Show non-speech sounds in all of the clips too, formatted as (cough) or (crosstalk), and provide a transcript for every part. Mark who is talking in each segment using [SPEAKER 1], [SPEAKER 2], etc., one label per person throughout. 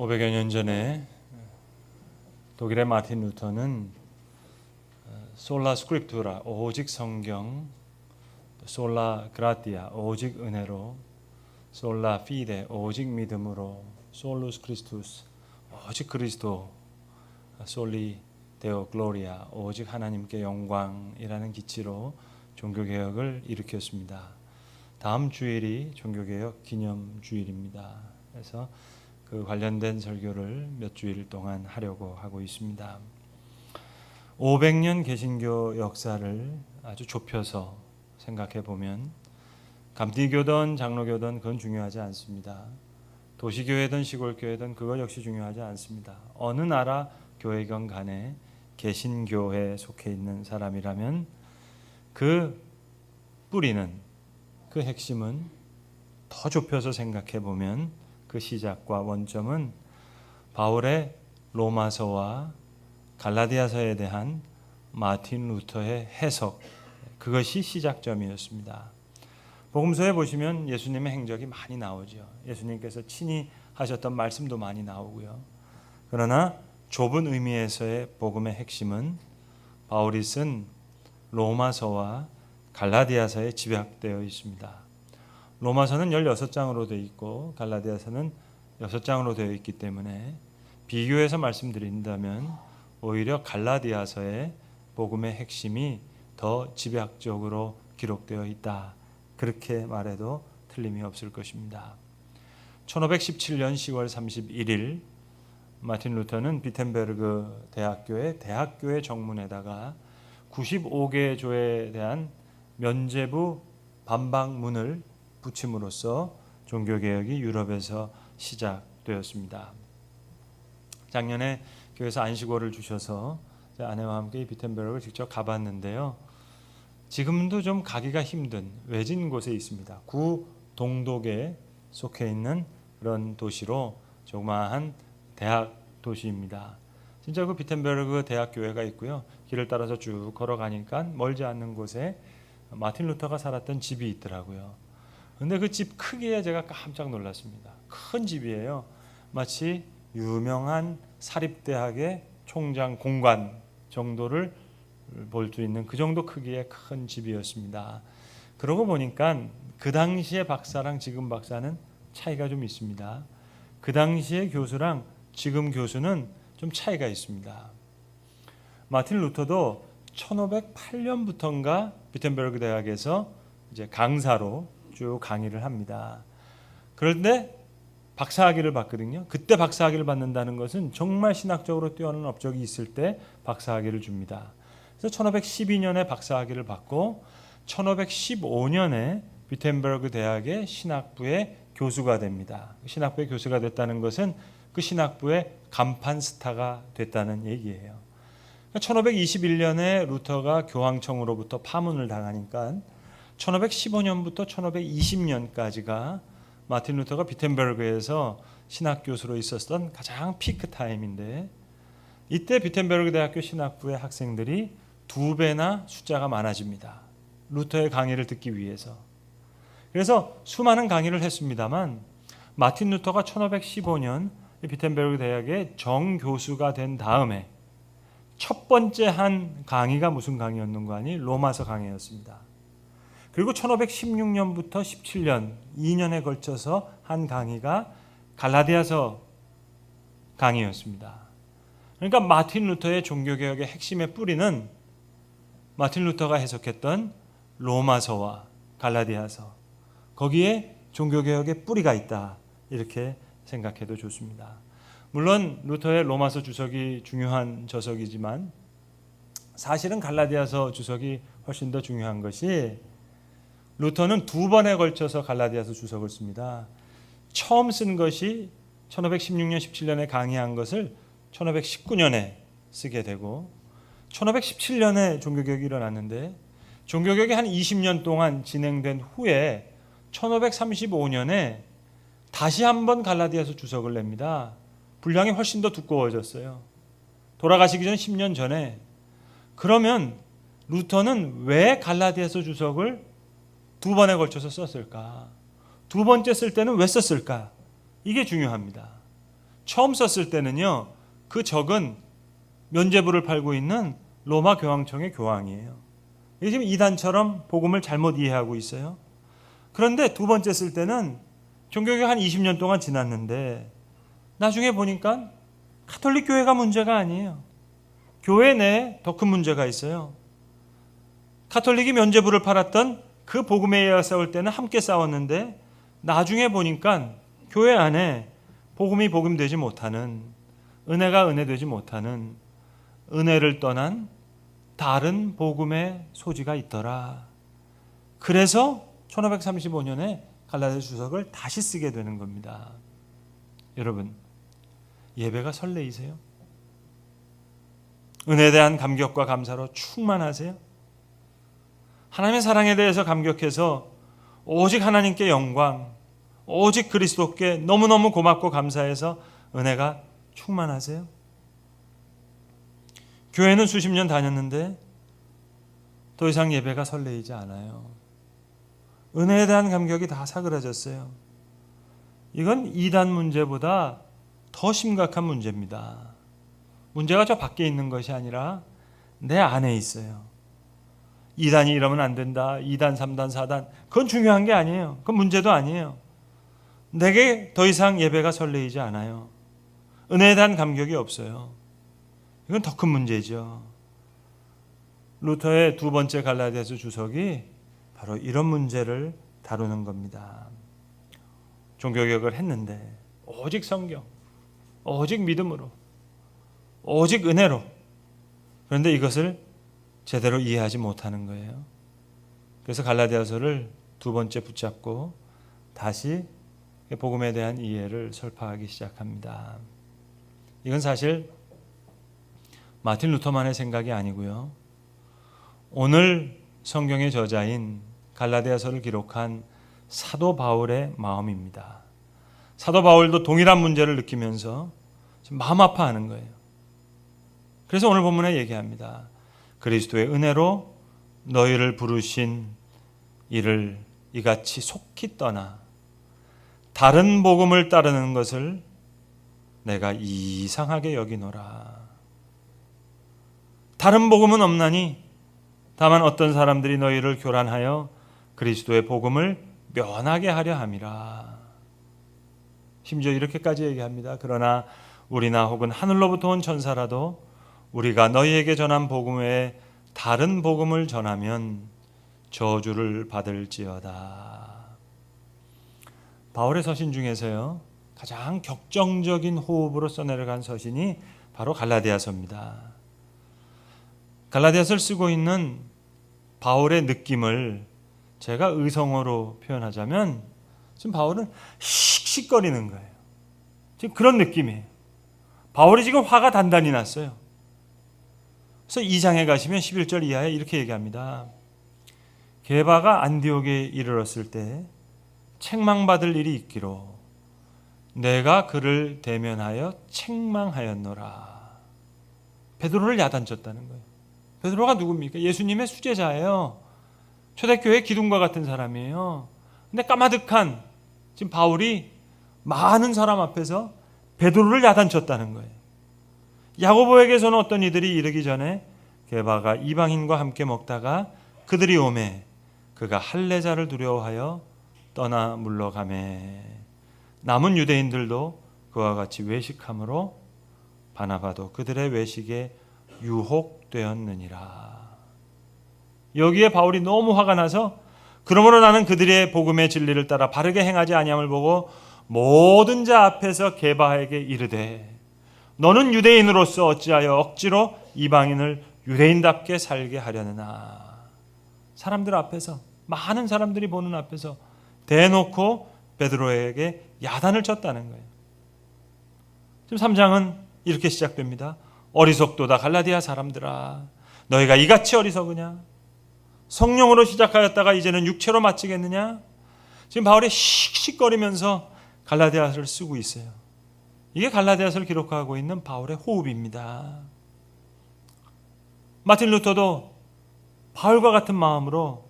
[SPEAKER 1] 500여 년 전에 독일의 마틴 루터는 솔라 스크립투라 오직 성경, 솔라 그라티아 오직 은혜로, 솔라 피데 오직 믿음으로, 솔루스 크리스투스 오직 그리스도, 솔리 데오 글로리아 오직 하나님께 영광이라는 기치로 종교 개혁을 일으켰습니다. 다음 주일이 종교 개혁 기념 주일입니다. 그래서 그 관련된 설교를 몇 주일 동안 하려고 하고 있습니다. 500년 개신교 역사를 아주 좁혀서 생각해 보면 감리교든 장로교든 그건 중요하지 않습니다. 도시교회든 시골교회든 그거 역시 중요하지 않습니다. 어느 나라 교회건 간에 개신교회에 속해 있는 사람이라면 그 뿌리는 그 핵심은 더 좁혀서 생각해 보면 그 시작과 원점은 바울의 로마서와 갈라디아서에 대한 마틴 루터의 해석 그것이 시작점이었습니다. 복음서에 보시면 예수님의 행적이 많이 나오죠. 예수님께서 친히 하셨던 말씀도 많이 나오고요. 그러나 좁은 의미에서의 복음의 핵심은 바울이 쓴 로마서와 갈라디아서에 집약되어 있습니다. 로마서는 16장으로 되어 있고 갈라디아서는 6장으로 되어 있기 때문에 비교해서 말씀드린다면 오히려 갈라디아서의 복음의 핵심이 더 집약적으로 기록되어 있다. 그렇게 말해도 틀림이 없을 것입니다. 1517년 10월 31일 마틴 루터는 비텐베르그 대학교의 대학교의 정문에다가 95개 조에 대한 면제부 반박문을 붙임으로써 종교 개혁이 유럽에서 시작되었습니다. 작년에 교회에서 안식월을 주셔서 아내와 함께 비텐베르를 직접 가봤는데요. 지금도 좀 가기가 힘든 외진 곳에 있습니다. 구 동독에 속해 있는 그런 도시로 조그마한 대학 도시입니다. 진짜 그 비텐베르그 대학 교회가 있고요. 길을 따라서 쭉 걸어가니까 멀지 않는 곳에 마틴 루터가 살았던 집이 있더라고요. 근데 그 집 크기에 제가 깜짝 놀랐습니다. 큰 집이에요. 마치 유명한 사립대학의 총장 공관 정도를 볼 수 있는 그 정도 크기의 큰 집이었습니다. 그러고 보니까 그 당시의 박사랑 지금 박사는 차이가 좀 있습니다. 그 당시의 교수랑 지금 교수는 좀 차이가 있습니다. 마틴 루터도 1508년부터인가 비텐베르그 대학에서 이제 강사로 쭉 강의를 합니다. 그런데 박사학위를 받거든요. 그때 박사학위를 받는다는 것은 정말 신학적으로 뛰어난 업적이 있을 때 박사학위를 줍니다. 그래서 1512년에 박사학위를 받고 1515년에 비텐베르그 대학의 신학부의 교수가 됩니다. 신학부의 교수가 됐다는 것은 그 신학부의 간판 스타가 됐다는 얘기예요. 1521년에 루터가 교황청으로부터 파문을 당하니까 1515년부터 1520년까지가 마틴 루터가 비텐베르그에서 신학 교수로 있었던 가장 피크 타임인데 이때 비텐베르그 대학교 신학부의 학생들이 두 배나 숫자가 많아집니다. 루터의 강의를 듣기 위해서. 그래서 수많은 강의를 했습니다만 마틴 루터가 1515년 비텐베르그 대학의 정 교수가 된 다음에 첫 번째 한 강의가 무슨 강의였는가 하니 로마서 강의였습니다. 그리고 1516년부터 17년 2년에 걸쳐서 한 강의가 갈라디아서 강의였습니다. 그러니까 마틴 루터의 종교 개혁의 핵심의 뿌리는 마틴 루터가 해석했던 로마서와 갈라디아서 거기에 종교 개혁의 뿌리가 있다 이렇게 생각해도 좋습니다. 물론 루터의 로마서 주석이 중요한 저석이지만 사실은 갈라디아서 주석이 훨씬 더 중요한 것이 루터는 두 번에 걸쳐서 갈라디아서 주석을 씁니다. 처음 쓴 것이 1516년 17년에 강의한 것을 1519년에 쓰게 되고 1517년에 종교개혁이 일어났는데 종교개혁이 한 20년 동안 진행된 후에 1535년에 다시 한번 갈라디아서 주석을 냅니다. 분량이 훨씬 더 두꺼워졌어요. 돌아가시기 전 10년 전에 그러면 루터는 왜 갈라디아서 주석을 두 번에 걸쳐서 썼을까? 두 번째 쓸 때는 왜 썼을까? 이게 중요합니다. 처음 썼을 때는요. 그 적은 면제부를 팔고 있는 로마 교황청의 교황이에요. 지금 이단처럼 복음을 잘못 이해하고 있어요. 그런데 두 번째 쓸 때는 종교개혁 한 20년 동안 지났는데 나중에 보니까 카톨릭 교회가 문제가 아니에요. 교회 내에 더 큰 문제가 있어요. 카톨릭이 면제부를 팔았던 그 복음에 의해 싸울 때는 함께 싸웠는데 나중에 보니까 교회 안에 복음이 복음되지 못하는 은혜가 은혜되지 못하는 은혜를 떠난 다른 복음의 소지가 있더라. 그래서 1535년에 갈라디아 주석을 다시 쓰게 되는 겁니다. 여러분, 예배가 설레이세요? 은혜에 대한 감격과 감사로 충만하세요? 하나님의 사랑에 대해서 감격해서 오직 하나님께 영광, 오직 그리스도께 너무너무 고맙고 감사해서 은혜가 충만하세요? 교회는 수십 년 다녔는데 더 이상 예배가 설레이지 않아요. 은혜에 대한 감격이 다 사그라졌어요. 이건 이단 문제보다 더 심각한 문제입니다. 문제가 저 밖에 있는 것이 아니라 내 안에 있어요. 2단이 이러면 안 된다. 2단, 3단, 4단. 그건 중요한 게 아니에요. 그건 문제도 아니에요. 내게 더 이상 예배가 설레이지 않아요. 은혜에 대한 감격이 없어요. 이건 더 큰 문제죠. 루터의 두 번째 갈라디아서 주석이 바로 이런 문제를 다루는 겁니다. 종교개혁을 했는데 오직 성경, 오직 믿음으로, 오직 은혜로. 그런데 이것을 제대로 이해하지 못하는 거예요. 그래서 갈라디아서를 두 번째 붙잡고 다시 복음에 대한 이해를 설파하기 시작합니다. 이건 사실 마틴 루터만의 생각이 아니고요. 오늘 성경의 저자인 갈라디아서를 기록한 사도 바울의 마음입니다. 사도 바울도 동일한 문제를 느끼면서 마음 아파하는 거예요. 그래서 오늘 본문에 얘기합니다. 그리스도의 은혜로 너희를 부르신 이를 이같이 속히 떠나 다른 복음을 따르는 것을 내가 이상하게 여기노라. 다른 복음은 없나니 다만 어떤 사람들이 너희를 교란하여 그리스도의 복음을 면하게 하려 함이라. 심지어 이렇게까지 얘기합니다. 그러나 우리나 혹은 하늘로부터 온 천사라도 우리가 너희에게 전한 복음 외에 다른 복음을 전하면 저주를 받을지어다. 바울의 서신 중에서요 가장 격정적인 호흡으로 써내려간 서신이 바로 갈라디아서입니다. 갈라디아서를 쓰고 있는 바울의 느낌을 제가 의성어로 표현하자면 지금 바울은 씩씩거리는 거예요. 지금 그런 느낌이에요. 바울이 지금 화가 단단히 났어요. 그래서 2장에 가시면 11절 이하에 이렇게 얘기합니다. 게바가 안디옥에 이르렀을 때 책망받을 일이 있기로 내가 그를 대면하여 책망하였노라. 베드로를 야단쳤다는 거예요. 베드로가 누굽니까? 예수님의 수제자예요. 초대교회 기둥과 같은 사람이에요. 근데 까마득한 지금 바울이 많은 사람 앞에서 베드로를 야단쳤다는 거예요. 야고보에게서는 어떤 이들이 이르기 전에 게바가 이방인과 함께 먹다가 그들이 오매 그가 할례자를 두려워하여 떠나 물러가매 남은 유대인들도 그와 같이 외식함으로 바나바도 그들의 외식에 유혹되었느니라. 여기에 바울이 너무 화가 나서 그러므로 나는 그들의 복음의 진리를 따라 바르게 행하지 아니함을 보고 모든 자 앞에서 게바에게 이르되 너는 유대인으로서 어찌하여 억지로 이방인을 유대인답게 살게 하려느냐. 사람들 앞에서 많은 사람들이 보는 앞에서 대놓고 베드로에게 야단을 쳤다는 거예요. 지금 3장은 이렇게 시작됩니다. 어리석도다 갈라디아 사람들아 너희가 이같이 어리석으냐? 성령으로 시작하였다가 이제는 육체로 마치겠느냐? 지금 바울이 씩씩거리면서 갈라디아서를 쓰고 있어요. 이게 갈라디아서를 기록하고 있는 바울의 호흡입니다. 마틴 루터도 바울과 같은 마음으로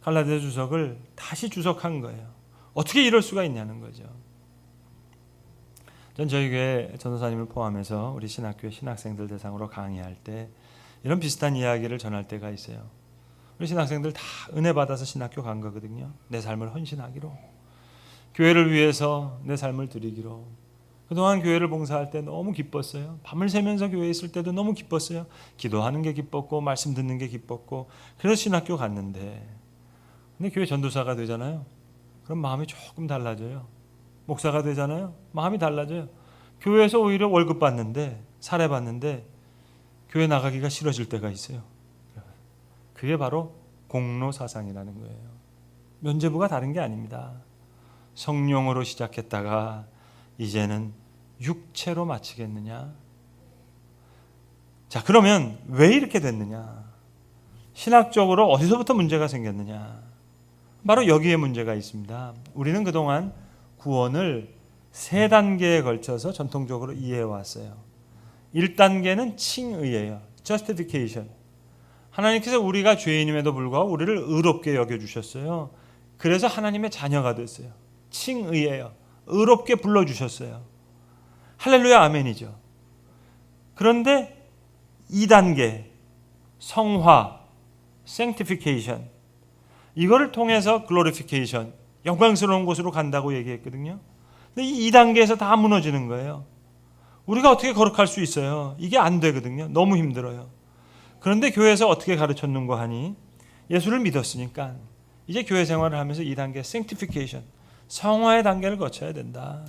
[SPEAKER 1] 갈라디아 주석을 다시 주석한 거예요. 어떻게 이럴 수가 있냐는 거죠. 전 저희 교회 전도사님을 포함해서 우리 신학교의 신학생들 대상으로 강의할 때 이런 비슷한 이야기를 전할 때가 있어요. 우리 신학생들 다 은혜 받아서 신학교 간 거거든요. 내 삶을 헌신하기로. 교회를 위해서 내 삶을 드리기로. 그동안 교회를 봉사할 때 너무 기뻤어요. 밤을 새면서 교회에 있을 때도 너무 기뻤어요. 기도하는 게 기뻤고 말씀 듣는 게 기뻤고 그래서 신학교 갔는데 근데 교회 전도사가 되잖아요. 그럼 마음이 조금 달라져요. 목사가 되잖아요. 마음이 달라져요. 교회에서 오히려 월급 받는데 사례 받는데 교회 나가기가 싫어질 때가 있어요. 그게 바로 공로 사상이라는 거예요. 면제부가 다른 게 아닙니다. 성령으로 시작했다가 이제는 육체로 마치겠느냐? 자, 그러면 왜 이렇게 됐느냐? 신학적으로 어디서부터 문제가 생겼느냐? 바로 여기에 문제가 있습니다. 우리는 그동안 구원을 세 단계에 걸쳐서 전통적으로 이해해 왔어요. 1단계는 칭의예요. justification. 하나님께서 우리가 죄인임에도 불구하고 우리를 의롭게 여겨 주셨어요. 그래서 하나님의 자녀가 됐어요. 칭의예요. 의롭게 불러 주셨어요. 할렐루야 아멘이죠. 그런데 2단계 성화 sanctification 이거를 통해서 glorification 영광스러운 곳으로 간다고 얘기했거든요. 근데 이 2단계에서 다 무너지는 거예요. 우리가 어떻게 거룩할 수 있어요? 이게 안 되거든요. 너무 힘들어요. 그런데 교회에서 어떻게 가르쳤는고 하니 예수를 믿었으니까 이제 교회 생활을 하면서 2단계 sanctification 성화의 단계를 거쳐야 된다.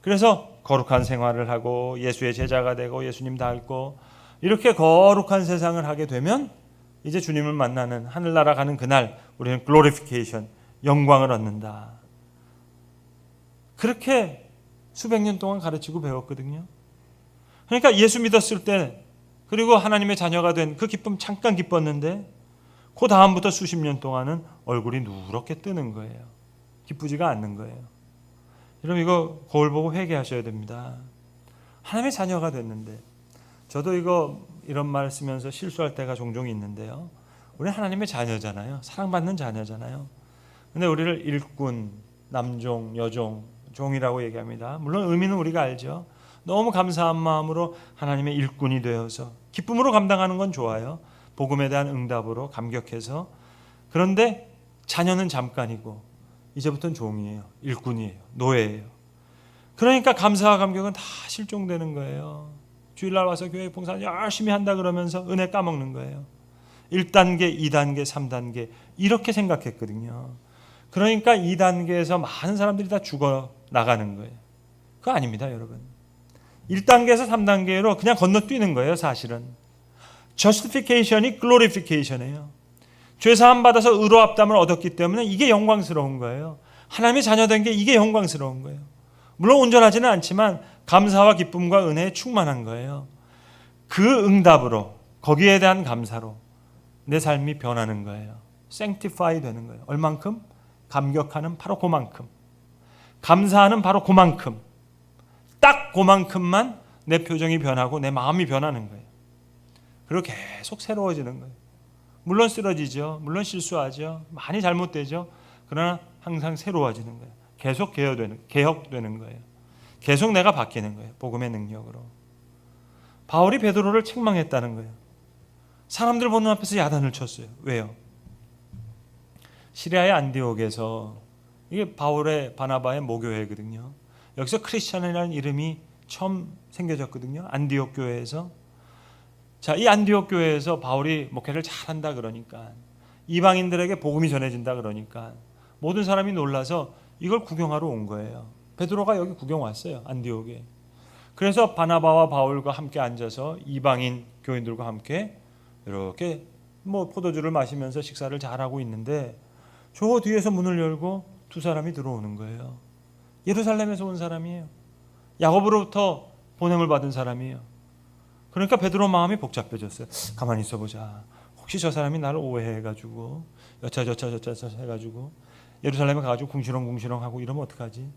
[SPEAKER 1] 그래서 거룩한 생활을 하고 예수의 제자가 되고 예수님 닮고 이렇게 거룩한 세상을 하게 되면 이제 주님을 만나는 하늘나라 가는 그날 우리는 glorification 영광을 얻는다. 그렇게 수백 년 동안 가르치고 배웠거든요. 그러니까 예수 믿었을 때 그리고 하나님의 자녀가 된 그 기쁨 잠깐 기뻤는데 그 다음부터 수십 년 동안은 얼굴이 누렇게 뜨는 거예요. 기쁘지가 않는 거예요. 여러분 이거 거울 보고 회개하셔야 됩니다. 하나님의 자녀가 됐는데 저도 이거 이런 말 쓰면서 실수할 때가 종종 있는데요. 우리 하나님의 자녀잖아요. 사랑받는 자녀잖아요. 근데 우리를 일꾼, 남종, 여종, 종이라고 얘기합니다. 물론 의미는 우리가 알죠. 너무 감사한 마음으로 하나님의 일꾼이 되어서 기쁨으로 감당하는 건 좋아요. 복음에 대한 응답으로 감격해서 그런데 자녀는 잠깐이고 이제부터는 종이에요. 일꾼이에요. 노예예요. 그러니까 감사와 감격은 다 실종되는 거예요. 주일날 와서 교회 봉사 열심히 한다 그러면서 은혜 까먹는 거예요. 1단계, 2단계, 3단계 이렇게 생각했거든요. 그러니까 2단계에서 많은 사람들이 다 죽어 나가는 거예요. 그거 아닙니다, 여러분. 1단계에서 3단계로 그냥 건너뛰는 거예요, 사실은. justification이 glorification이에요. 죄 사함 받아서 의로합담을 얻었기 때문에 이게 영광스러운 거예요. 하나님의 자녀된 게 이게 영광스러운 거예요. 물론 온전하지는 않지만 감사와 기쁨과 은혜에 충만한 거예요. 그 응답으로 거기에 대한 감사로 내 삶이 변하는 거예요. sanctify 되는 거예요. 얼만큼? 감격하는 바로 그만큼. 감사하는 바로 그만큼. 딱 그만큼만 내 표정이 변하고 내 마음이 변하는 거예요. 그리고 계속 새로워지는 거예요. 물론 쓰러지죠. 물론 실수하죠. 많이 잘못되죠. 그러나 항상 새로워지는 거예요. 계속 개혁되는, 개혁되는 거예요. 계속 내가 바뀌는 거예요. 복음의 능력으로. 바울이 베드로를 책망했다는 거예요. 사람들 보는 앞에서 야단을 쳤어요. 왜요? 시리아의 안디옥에서 이게 바울의 바나바의 모교회거든요. 여기서 크리스천이라는 이름이 처음 생겨졌거든요. 안디옥 교회에서. 자, 이 안디옥 교회에서 바울이 목회를 잘한다 그러니까 이방인들에게 복음이 전해진다 그러니까 모든 사람이 놀라서 이걸 구경하러 온 거예요. 베드로가 여기 구경 왔어요. 안디옥에. 그래서 바나바와 바울과 함께 앉아서 이방인 교인들과 함께 이렇게 뭐 포도주를 마시면서 식사를 잘하고 있는데 저 뒤에서 문을 열고 두 사람이 들어오는 거예요. 예루살렘에서 온 사람이에요. 야곱으로부터 보냄을 받은 사람이에요. 그러니까 베드로 마음이 복잡해졌어요. 가만히 있어 보자. 혹시 저 사람이 나를 오해해 가지고 여차저차 저차 해 가지고 예루살렘에 가 가지고 궁시렁궁시렁 하고 이러면 어떡하지?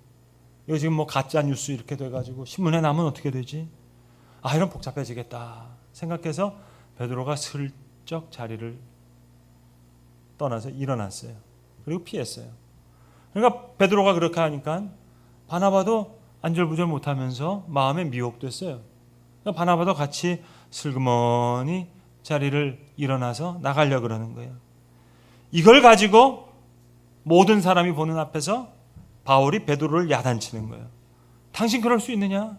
[SPEAKER 1] 이거 지금 뭐 가짜 뉴스 이렇게 돼 가지고 신문에 나면 어떻게 되지? 아 이런 복잡해지겠다 생각해서 베드로가 슬쩍 자리를 떠나서 일어났어요. 그리고 피했어요. 그러니까 베드로가 그렇게 하니까 바나바도 안절부절 못하면서 마음에 미혹됐어요. 바나바도 같이 슬그머니 자리를 일어나서 나가려 그러는 거예요. 이걸 가지고 모든 사람이 보는 앞에서 바울이 베드로를 야단치는 거예요. 당신 그럴 수 있느냐?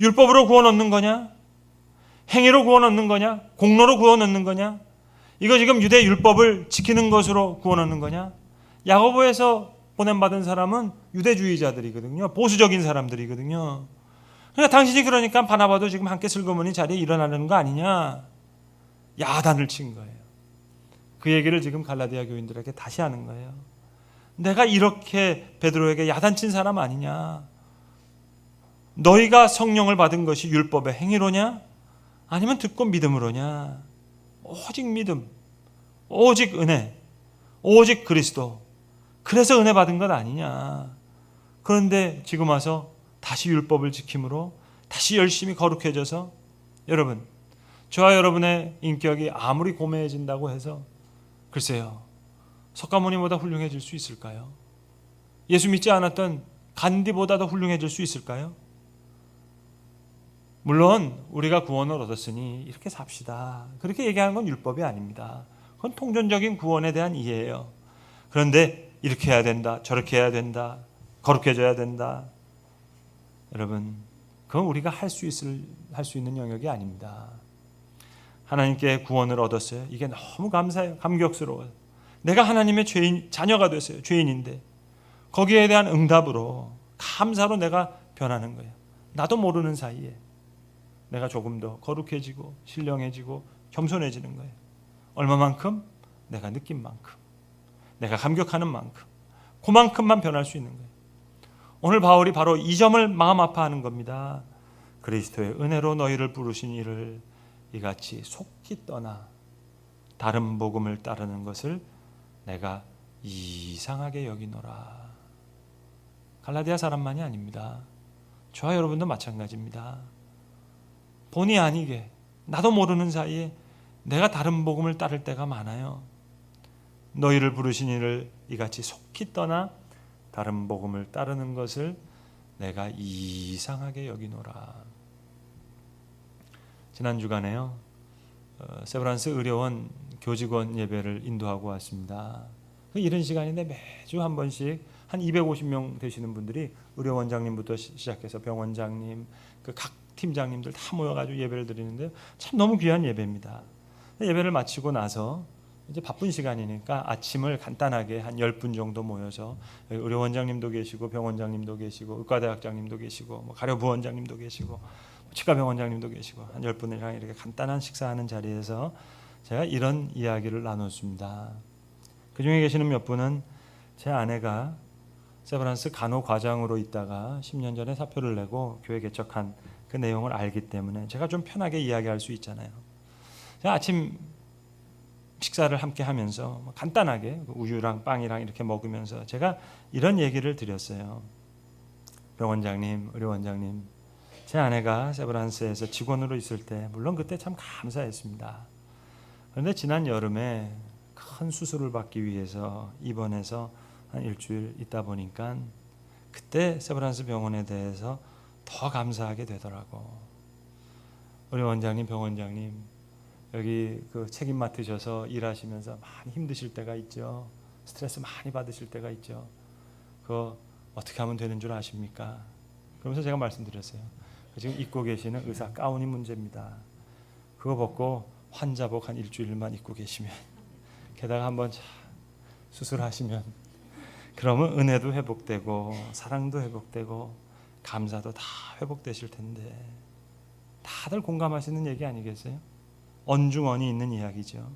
[SPEAKER 1] 율법으로 구원 얻는 거냐? 행위로 구원 얻는 거냐? 공로로 구원 얻는 거냐? 이거 지금 유대 율법을 지키는 것으로 구원 얻는 거냐? 야고보에서 보냄 받은 사람은 유대주의자들이거든요. 보수적인 사람들이거든요. 그러니까 당신이 그러니까 바나바도 지금 함께 슬그머니 자리에 일어나는 거 아니냐? 야단을 친 거예요. 그 얘기를 지금 갈라디아 교인들에게 다시 하는 거예요. 내가 이렇게 베드로에게 야단친 사람 아니냐? 너희가 성령을 받은 것이 율법의 행위로냐? 아니면 듣고 믿음으로냐? 오직 믿음, 오직 은혜, 오직 그리스도. 그래서 은혜 받은 것 아니냐? 그런데 지금 와서 다시 율법을 지킴으로 다시 열심히 거룩해져서 여러분, 저와 여러분의 인격이 아무리 고매해진다고 해서 글쎄요. 석가모니보다 훌륭해질 수 있을까요? 예수 믿지 않았던 간디보다 더 훌륭해질 수 있을까요? 물론 우리가 구원을 얻었으니 이렇게 삽시다. 그렇게 얘기하는 건 율법이 아닙니다. 그건 통전적인 구원에 대한 이해예요. 그런데 이렇게 해야 된다. 저렇게 해야 된다. 거룩해져야 된다. 여러분, 그건 우리가 할 수 있을 할 수 있는 영역이 아닙니다. 하나님께 구원을 얻었어요. 이게 너무 감사해요. 감격스러워요. 내가 하나님의 죄인 자녀가 됐어요. 죄인인데 거기에 대한 응답으로 감사로 내가 변하는 거예요. 나도 모르는 사이에 내가 조금 더 거룩해지고 신령해지고 겸손해지는 거예요. 얼마만큼 내가 느낀 만큼 내가 감격하는 만큼 그만큼만 변할 수 있는 거예요. 오늘 바울이 바로 이 점을 마음 아파하는 겁니다. 그리스도의 은혜로 너희를 부르신 이를 이같이 속히 떠나 다른 복음을 따르는 것을 내가 이상하게 여기노라. 갈라디아 사람만이 아닙니다. 저와 여러분도 마찬가지입니다. 본의 아니게 나도 모르는 사이에 내가 다른 복음을 따를 때가 많아요. 너희를 부르신 이를 이같이 속히 떠나 다른 복음을 따르는 것을 내가 이상하게 여기노라. 지난 주간에요. 어, 세브란스 의료원 교직원 예배를 인도하고 왔습니다. 그 이런 시간인데 매주 한 번씩 한 250명 되시는 분들이 의료원장님부터 시- 시작해서 병원장님, 그 각 팀장님들 다 모여가지고 예배를 드리는데 참 너무 귀한 예배입니다. 예배를 마치고 나서 이제 바쁜 시간이니까 아침을 간단하게 한 10분 정도 모여서 여기 의료 원장님도 계시고 병원장님도 계시고 의과대학장님도 계시고 뭐 가려 부원장님도 계시고 치과병원장님도 계시고 한 10분이랑 이렇게 간단한 식사하는 자리에서 제가 이런 이야기를 나눴습니다. 그 중에 계시는 몇 분은 제 아내가 세브란스 간호 과장으로 있다가 10년 전에 사표를 내고 교회 개척한 그 내용을 알기 때문에 제가 좀 편하게 이야기할 수 있잖아요. 제가 아침 식사를 함께 하면서 뭐 간단하게 우유랑 빵이랑 이렇게 먹으면서 제가 이런 얘기를 드렸어요. 병원장님, 의료원장님, 제 아내가 세브란스에서 직원으로 있을 때 물론 그때 참 감사했습니다. 그런데 지난 여름에 큰 수술을 받기 위해서 입원해서 한 일주일 있다 보니까 그때 세브란스 병원에 대해서 더 감사하게 되더라고. 우리 원장님, 병원장님 여기 그 책임 맡으셔서 일하시면서 많이 힘드실 때가 있죠. 스트레스 많이 받으실 때가 있죠. 그거 어떻게 하면 되는 줄 아십니까? 그러면서 제가 말씀드렸어요. 지금 입고 계시는 의사 가운이 문제입니다. 그거 벗고 환자복 한 일주일만 입고 계시면 (laughs) 게다가 한번 자, 수술하시면 (laughs) 그러면 은혜도 회복되고 사랑도 회복되고 감사도 다 회복되실 텐데 다들 공감하시는 얘기 아니겠어요? 언중언이 있는 이야기죠.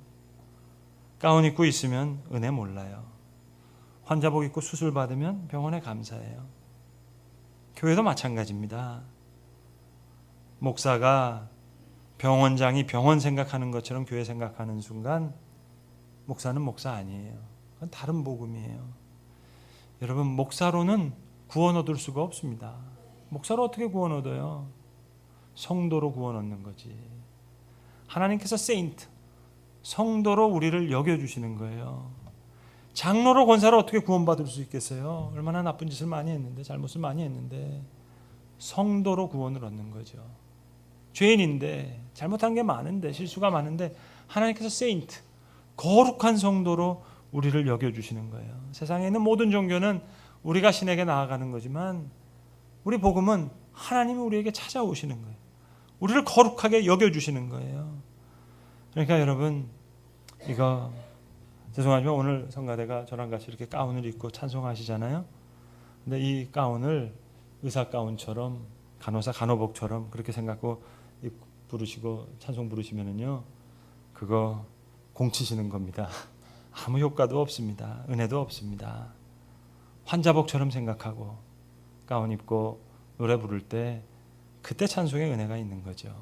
[SPEAKER 1] 가운 입고 있으면 은혜 몰라요. 환자복 입고 수술 받으면 병원에 감사해요. 교회도 마찬가지입니다. 목사가 병원장이 병원 생각하는 것처럼 교회 생각하는 순간 목사는 목사 아니에요. 그건 다른 복음이에요. 여러분 목사로는 구원 얻을 수가 없습니다. 목사로 어떻게 구원 얻어요? 성도로 구원 얻는 거지. 하나님께서 세인트 성도로 우리를 여겨 주시는 거예요. 장로로 권사로 어떻게 구원받을 수 있겠어요? 얼마나 나쁜 짓을 많이 했는데 잘못을 많이 했는데 성도로 구원을 얻는 거죠. 죄인인데 잘못한 게 많은데 실수가 많은데 하나님께서 세인트 거룩한 성도로 우리를 여겨 주시는 거예요. 세상에 있는 모든 종교는 우리가 신에게 나아가는 거지만 우리 복음은 하나님이 우리에게 찾아오시는 거예요. 우리를 거룩하게 여겨 주시는 거예요. 그러니까 여러분 이거 죄송하지만 오늘 성가대가 저랑 같이 이렇게 가운을 입고 찬송하시잖아요. 근데 이 가운을 의사 가운처럼 간호사 간호복처럼 그렇게 생각하고 부르시고 찬송 부르시면은요 그거 공치시는 겁니다. (laughs) 아무 효과도 없습니다. 은혜도 없습니다. 환자복처럼 생각하고 가운 입고 노래 부를 때 그때 찬송의 은혜가 있는 거죠.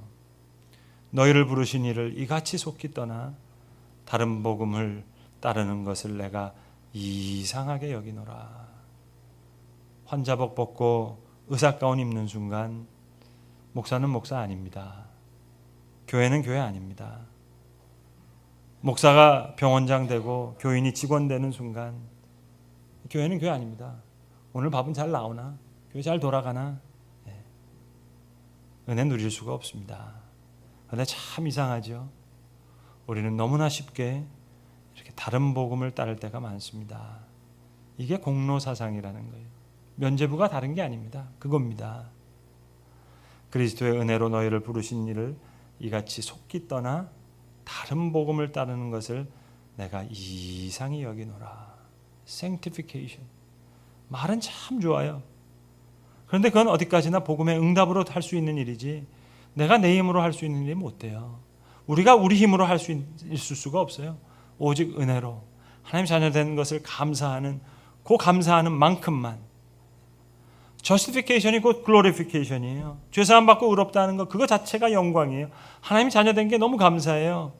[SPEAKER 1] 너희를 부르신 이를 이같이 속히 떠나 다른 복음을 따르는 것을 내가 이상하게 여기노라. 환자복 벗고 의사 가운 입는 순간 목사는 목사 아닙니다. 교회는 교회 아닙니다. 목사가 병원장 되고 교인이 직원 되는 순간 교회는 교회 아닙니다. 오늘 밥은 잘 나오나? 교회 잘 돌아가나? 네. 은혜 누릴 수가 없습니다. 근데 참 이상하죠. 우리는 너무나 쉽게 이렇게 다른 복음을 따를 때가 많습니다. 이게 공로 사상이라는 거예요. 면제부가 다른 게 아닙니다. 그겁니다. 그리스도의 은혜로 너희를 부르신 일을 이같이 속기 떠나 다른 복음을 따르는 것을 내가 이상히 여기노라. sanctification. 말은 참 좋아요. 그런데 그건 어디까지나 복음의 응답으로 할 수 있는 일이지 내가 내 힘으로 할 수 있는 일이 못 돼요. 우리가 우리 힘으로 할 수 있을 수가 없어요. 오직 은혜로 하나님 자녀 된 것을 감사하는 그 감사하는 만큼만 justification이 곧 glorification이에요. 죄 사함 받고 의롭다는 것 그거 자체가 영광이에요. 하나님 자녀 된 게 너무 감사해요.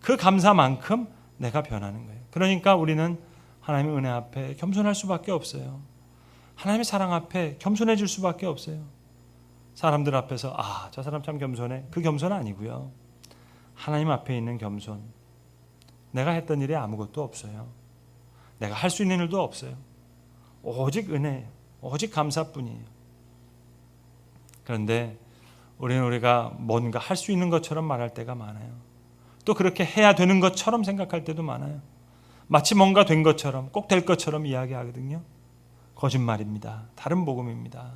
[SPEAKER 1] 그 감사만큼 내가 변하는 거예요. 그러니까 우리는 하나님의 은혜 앞에 겸손할 수밖에 없어요. 하나님의 사랑 앞에 겸손해질 수밖에 없어요. 사람들 앞에서 아, 저 사람 참 겸손해. 그 겸손 아니고요. 하나님 앞에 있는 겸손. 내가 했던 일이 아무것도 없어요. 내가 할 수 있는 일도 없어요. 오직 은혜예요. 오직 감사뿐이에요. 그런데 우리는 우리가 뭔가 할 수 있는 것처럼 말할 때가 많아요. 또 그렇게 해야 되는 것처럼 생각할 때도 많아요. 마치 뭔가 된 것처럼 꼭 될 것처럼 이야기하거든요. 거짓말입니다. 다른 복음입니다.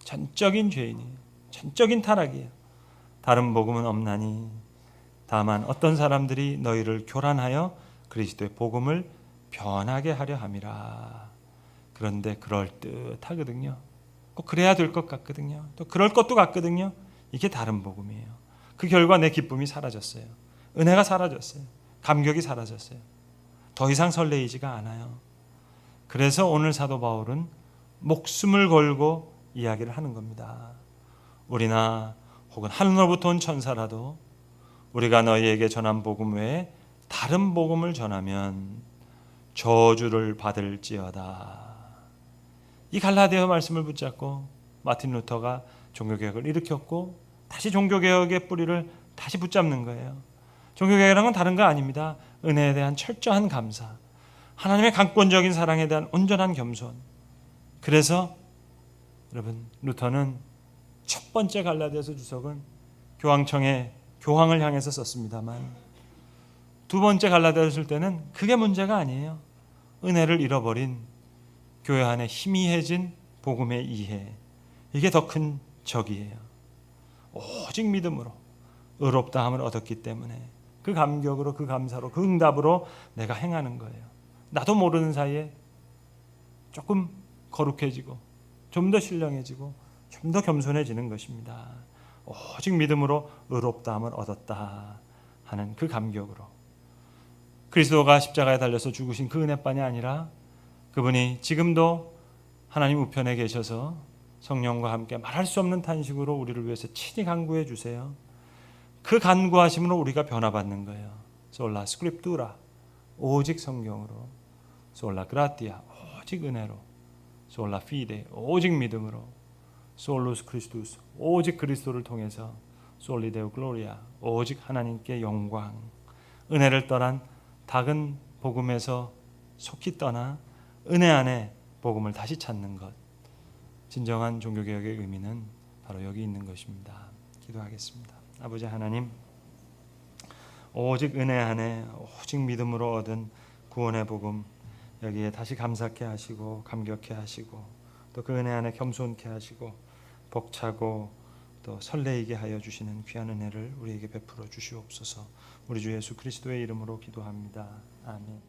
[SPEAKER 1] 전적인 죄인이에요. 전적인 타락이에요. 다른 복음은 없나니 다만 어떤 사람들이 너희를 교란하여 그리스도의 복음을 변하게 하려 함이라. 그런데 그럴 듯하거든요. 꼭 그래야 될 것 같거든요. 또 그럴 것도 같거든요. 이게 다른 복음이에요. 그 결과 내 기쁨이 사라졌어요. 은혜가 사라졌어요. 감격이 사라졌어요. 더 이상 설레이지가 않아요. 그래서 오늘 사도 바울은 목숨을 걸고 이야기를 하는 겁니다. 우리나 혹은 하늘로부터 온 천사라도 우리가 너희에게 전한 복음 외에 다른 복음을 전하면 저주를 받을지어다. 이 갈라디아 말씀을 붙잡고 마틴 루터가 종교개혁을 일으켰고 다시 종교개혁의 뿌리를 다시 붙잡는 거예요. 종교개혁이란 건 다른 거 아닙니다. 은혜에 대한 철저한 감사, 하나님의 강권적인 사랑에 대한 온전한 겸손. 그래서 여러분 루터는 첫 번째 갈라디아서 주석은 교황청의 교황을 향해서 썼습니다만 두 번째 갈라디아서 쓸 때는 그게 문제가 아니에요. 은혜를 잃어버린 교회 안에 희미해진 복음의 이해 이게 더 큰 적이에요. 오직 믿음으로 의롭다함을 얻었기 때문에 그 감격으로 그 감사로 그 응답으로 내가 행하는 거예요. 나도 모르는 사이에 조금 거룩해지고 좀 더 신령해지고 좀 더 겸손해지는 것입니다. 오직 믿음으로 의롭다함을 얻었다 하는 그 감격으로 그리스도가 십자가에 달려서 죽으신 그 은혜뿐이 아니라 그분이 지금도 하나님 우편에 계셔서 성령과 함께 말할 수 없는 탄식으로 우리를 위해서 친히 간구해 주세요. 그 간구하심으로 우리가 변화받는 거예요. 솔라 스크립투라 오직 성경으로 솔라 그라티아 오직 은혜로 솔라 피데 오직 믿음으로 솔루스 크리스투스 오직 그리스도를 통해서 솔리데오 글로리아 오직 하나님께 영광 은혜를 떠난 작은 복음에서 속히 떠나 은혜 안에 복음을 다시 찾는 것 진정한 종교개혁의 의미는 바로 여기 있는 것입니다. 기도하겠습니다. 아버지 하나님, 오직 은혜 안에 오직 믿음으로 얻은 구원의 복음 여기에 다시 감사케 하시고 감격케 하시고 또 그 은혜 안에 겸손케 하시고 벅차고 또 설레이게 하여 주시는 귀한 은혜를 우리에게 베풀어 주시옵소서. 우리 주 예수 그리스도의 이름으로 기도합니다. 아멘.